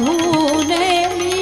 મધુને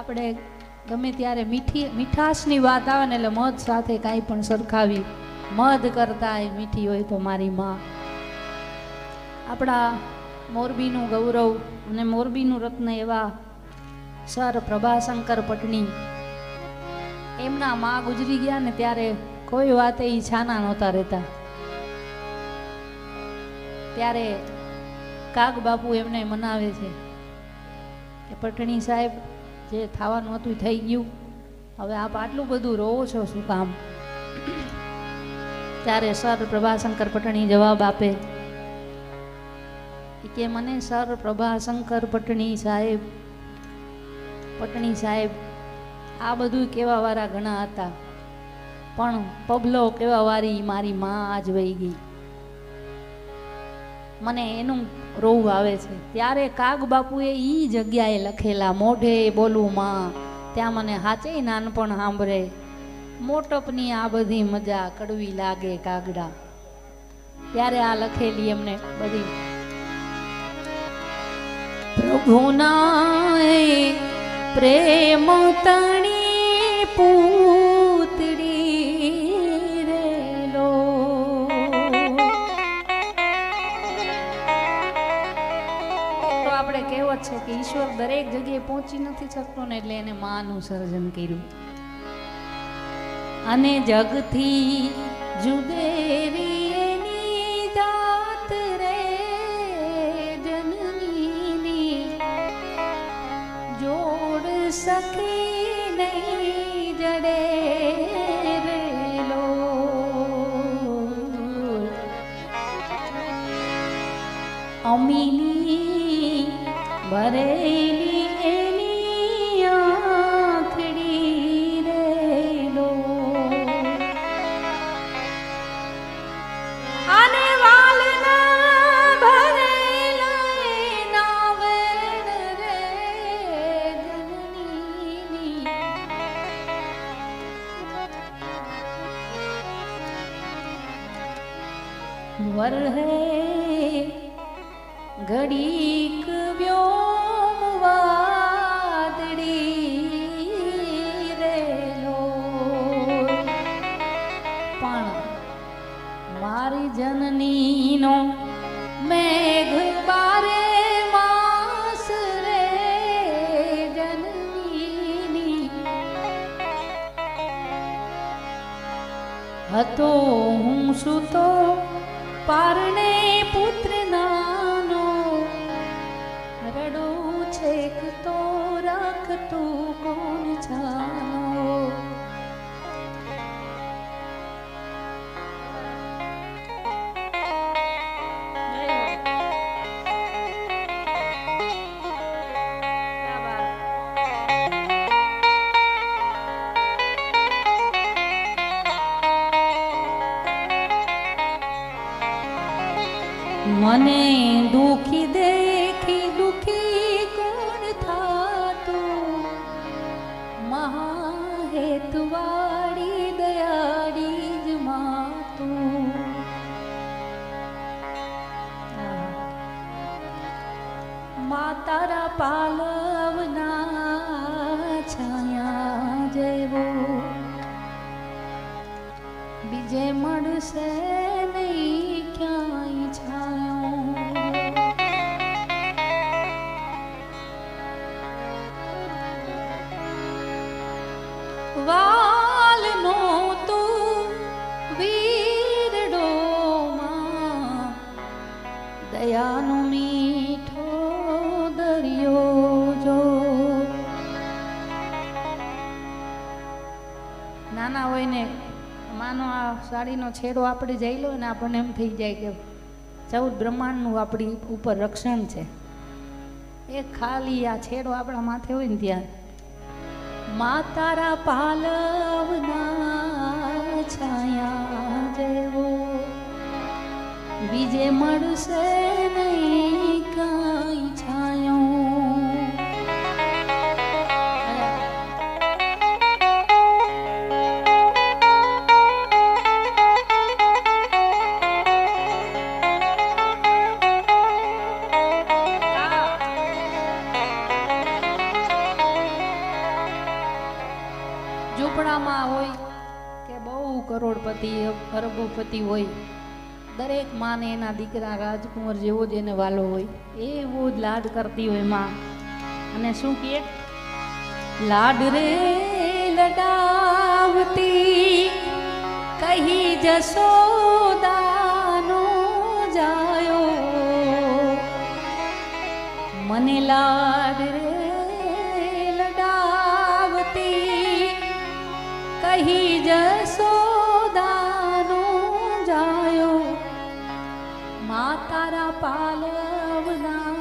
આપણે ગમે ત્યારે મીઠી મીઠાશની વાત આવે ને એટલે મધ સાથે કાંઈ પણ સરખાવી. મધ કરતાંય મીઠી હોય તો મારી માં. આપણા મોરબીનું ગૌરવ અને મોરબીનું રત્ન એવા સર પ્રભાશંકર પટણી. એમના માં ગુજરી ગયા ને ત્યારે કોઈ વાતે ઈ છાના નહોતા રહેતા. ત્યારે કાગ બાપુ એમને મનાવે છે કે પટણી સાહેબ જે થવાનું હતું થઈ ગયું. હવે આપ આટલું બધું રોવો છો શું કામ? ત્યારે સર પ્રભાશંકર પટણી જવાબ આપે. કે મને સર પ્રભાશંકર પટણી સાહેબ પટણી સાહેબ, આ બધું કેવા વાળા ઘણા હતા. પણ પબલો કેવા વારી મારી માં આજ વહી ગઈ. મને એનું રોવું આવે છે. ત્યારે કાગ બાપુએ એ જગ્યાએ લખેલા, મોઢે બોલું માં, ત્યાં મને હાચે નાનપણ સાંભળે. મોટપની આ બધી મજા કડવી લાગે કાગડા. ત્યારે આ લખેલી એમને બધી પ્રભુના પ્રેમ તણી પૂતડી છે કે ઈશ્વર દરેક જગ્યાએ પહોંચી નથી શકતો ને એટલે એને માનું સર્જન કર્યું. અને જગથી જુદેરી જોડ સખી નહીં જડે રેલો અમીની ભરેલી એની આંખડી રેલો. અને વાલના ભરેલા એના વેણ રે જનનીની વરહે ઘડીક વ્યોમ વાદળી રેલો પણ મારી જનનીનો મેઘ બારે માસ રે જનની હતો હું સુતો પારણે મને દુખી દેખી દુખી કોણ થાતું? મહાહેતવાળી દયાળી જ માતું. મા તારા પાલવના છાયા જેવો. બીજે મળશે દયાનો મીઠો દરિયો જો. નાના હોય માનો આ સાડીનો છેડો આપણે જઈ લો ને, આપણને એમ થઈ જાય કે ચૌદ બ્રહ્માંડનું આપણી ઉપર રક્ષણ છે. એ ખાલી આ છેડો આપણા માથે હોય ને ત્યાં. મા તારા પાલવના છાયા જેવો. બીજે મળશે ઝૂંપડામાં હોય કે બહુ કરોડપતિ અરબોપતિ હોય, દરેક માને એના દીકરા રાજકુંવર જેવો જ એને વાલો હોય, એવો જ લાડ કરતી હોયમાં. અને શું કહે? લાડ રે લડાવતી, કહી જશોદાનો જાયો. મને લાડ રે કહી જસોદાનો જાયો. મા તારા પાલવના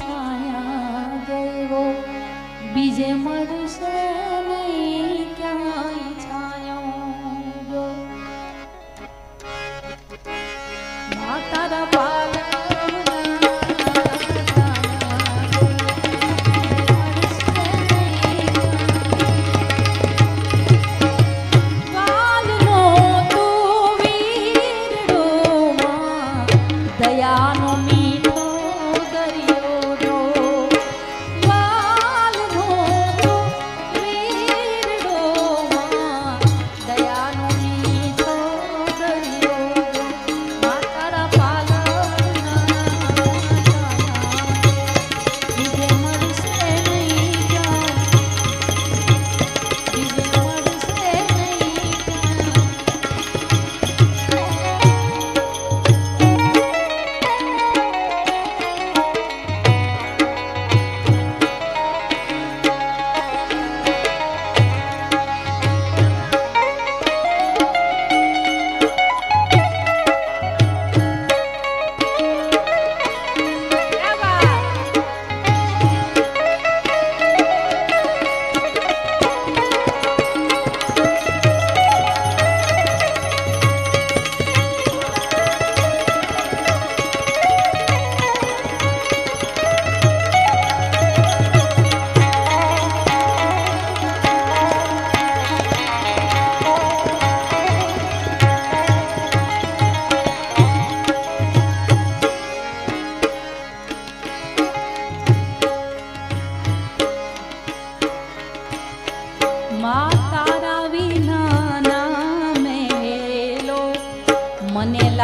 છાયા ગયો. બીજે મળશે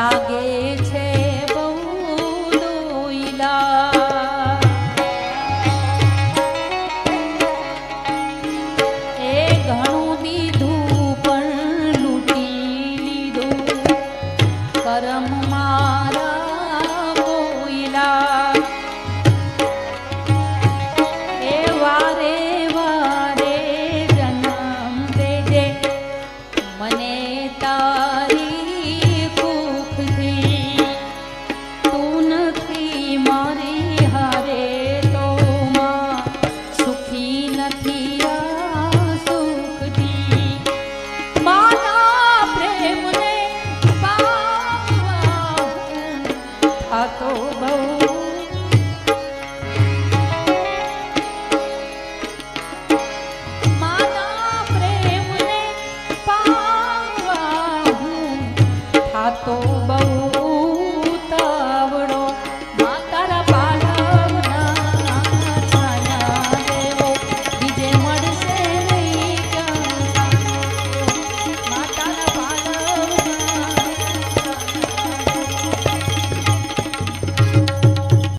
લાગે છે oh Toba.